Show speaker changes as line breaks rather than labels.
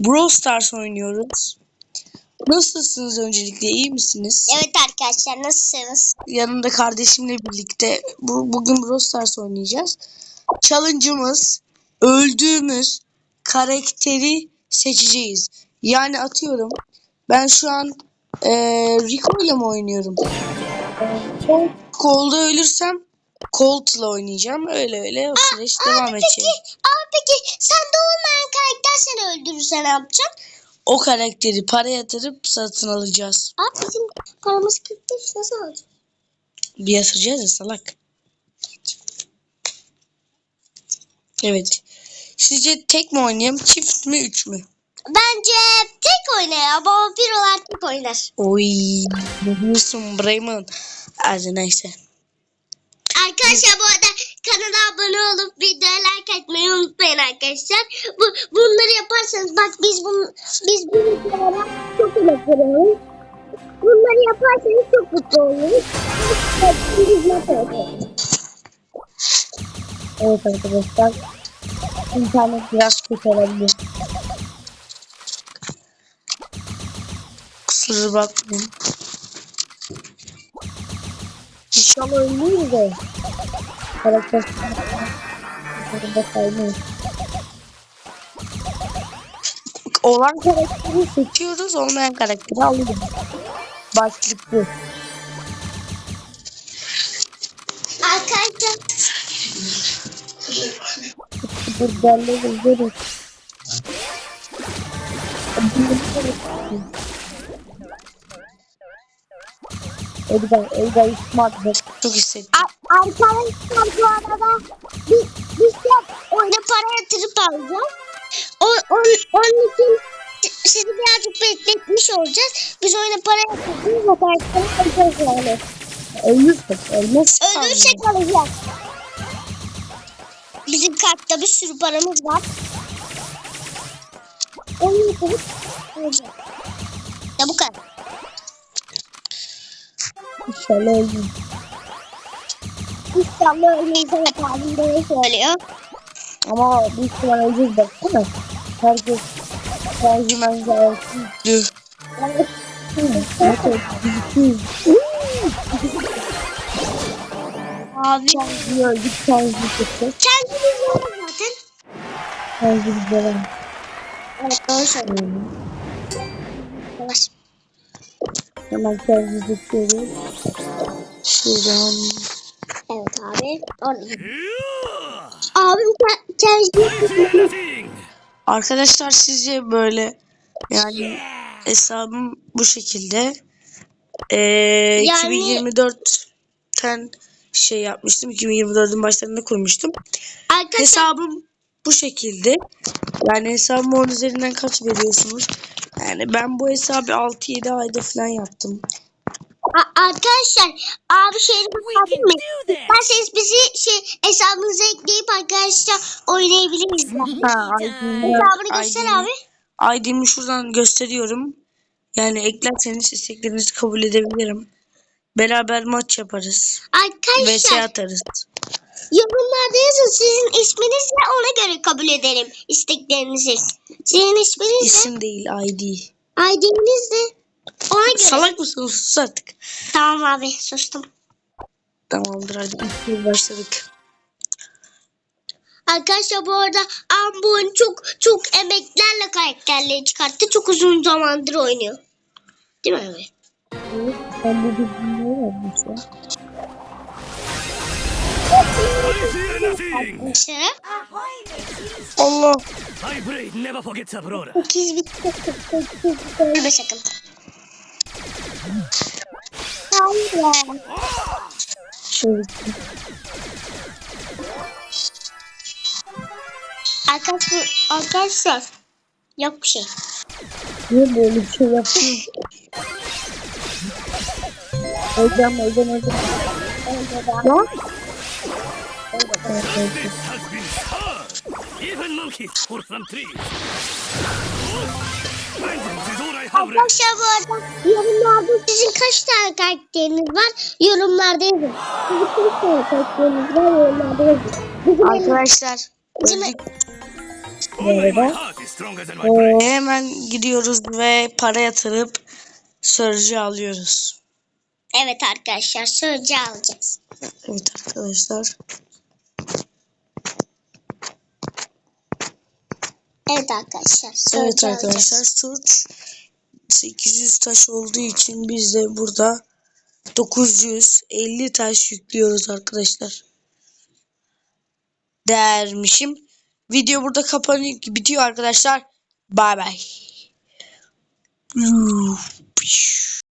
Brawl Stars oynuyoruz. Nasılsınız öncelikle iyi misiniz?
Evet arkadaşlar nasılsınız?
Yanımda kardeşimle birlikte bu, bugün Brawl Stars oynayacağız. Challenge'ımız öldüğümüz karakteri seçeceğiz. Yani atıyorum ben şu an eee Rico ile mi oynuyorum? Cold'da ölürsem Colt'la oynayacağım. Öyle öyle o süreç devam edecek.
Peki, aa peki sen de olmayan karakter seni öldürürse ne yapacaksın?
O karakteri para yatırıp satın alacağız.
Aa bizim paramız 45 nasıl alacağız?
Bir yatıracağız ya salak. Evet. Sizce tek mi oynayayım, çift mi, üç mü?
Bence tek oyna ya. Baba bir olarak tek oynar.
Oy, ne diyorsun Bremen? Hadi neyse.
Arkadaşlar bu arada kanala abone olup videoya like atmayı unutmayın arkadaşlar. Bu, bunları yaparsanız bak biz bunu biz bu videolara çok veriyoruz. Bunları yaparsanız çok mutlu oluruz.
Evet arkadaşlar. İnternet biraz kötü olabilir. Kusura bakmayın. İnşallah ölmeyiz de. Karakter Burada. Olan karakteri seçiyoruz, olmayan karakteri alıyoruz. Başlık bu.
Arkadaşlar
Burgerleri izleriz. Edgar, Edgar bak. Çok hissettim.
A- Arkadaşlar bu arada biz, biz de oyuna para yatırıp alacağız. O, on, onun için si- sizi birazcık bekletmiş olacağız. Biz oyuna para yatırdık ve karakteri alacağız yani.
Ölürsek, ölmez.
Ölürsek alacağız. Bizim kartta bir sürü paramız var. Onu yatırıp alacağız. Ya bu kadar.
İnşallah ölmez.
İnşallah ölmeyiz evet abim böyle söylüyor.
Ama büyük ihtimal öleceğiz bak değil mi? Herkes manzarası istiyor.
Evet.
Biz
Abi.
Tercih öldük, tercih çıktık.
Kendimiz var zaten.
Tercih devam.
Evet doğru söylüyorsun. Yavaş.
Hemen tercih çıkıyoruz. Şuradan.
Evet abi. Abim ke- kendisi
Arkadaşlar sizce böyle yani hesabım bu şekilde. Ee,
Yani-
2024'ten şey yapmıştım. 2024'ün başlarında kurmuştum.
Arkadaşlar
Hesabım bu şekilde. Yani hesabıma 10 üzerinden kaç veriyorsunuz? Yani ben bu hesabı 6-7 ayda falan yaptım.
A- arkadaşlar abi şeyini yapayım mı? İsterseniz bizi şey hesabınıza ekleyip arkadaşlar oynayabiliriz.
Ha,
Hesabını göster abi.
ID'mi şuradan gösteriyorum. Yani eklerseniz isteklerinizi kabul edebilirim. Beraber maç yaparız. VS
Arkadaşlar
atarız.
yorumlarda yazın sizin isminiz ne ona göre kabul edelim isteklerinizi. Sizin isminiz ne?
İsim değil ID.
ID'niz ne? Ona göre.
Salak mısın? Sus artık.
Tamam abi sustum.
Tamamdır hadi. İlk başladık.
Arkadaşlar bu arada Ambon çok çok emeklerle karakterleri çıkarttı. Çok uzun zamandır oynuyor. Değil mi abi?
Sen bu bilgiyi vermişsin.
Arkadaşlar.
Allah.
High blade never forgets a brother.
8 bitti. Ölme sakın. Hayır.
Şöyle.
Arkadaşlar, arkadaşlar. Yok bir şey.
Niye böyle bir şey yapıyorsun? Hocam hocam hocam.
Hard. Even monkeys for some trees.
Arkadaşlar bu arada yorumlarda sizin kaç tane karakteriniz var? Yorumlarda yazın. Sizin kaç tane karakteriniz var? Yorumlarda yazın. Bizim
Arkadaşlar.
Bizim-
brain.
Ee, hemen gidiyoruz ve para yatırıp sörcü alıyoruz.
Evet arkadaşlar sözcü alacağız.
Evet arkadaşlar.
Evet arkadaşlar
Evet
alacağız.
arkadaşlar suç 800 taş olduğu için biz de burada 950 taş yüklüyoruz arkadaşlar. Dermişim. Video burada kapanıyor bitiyor arkadaşlar. Bay bay.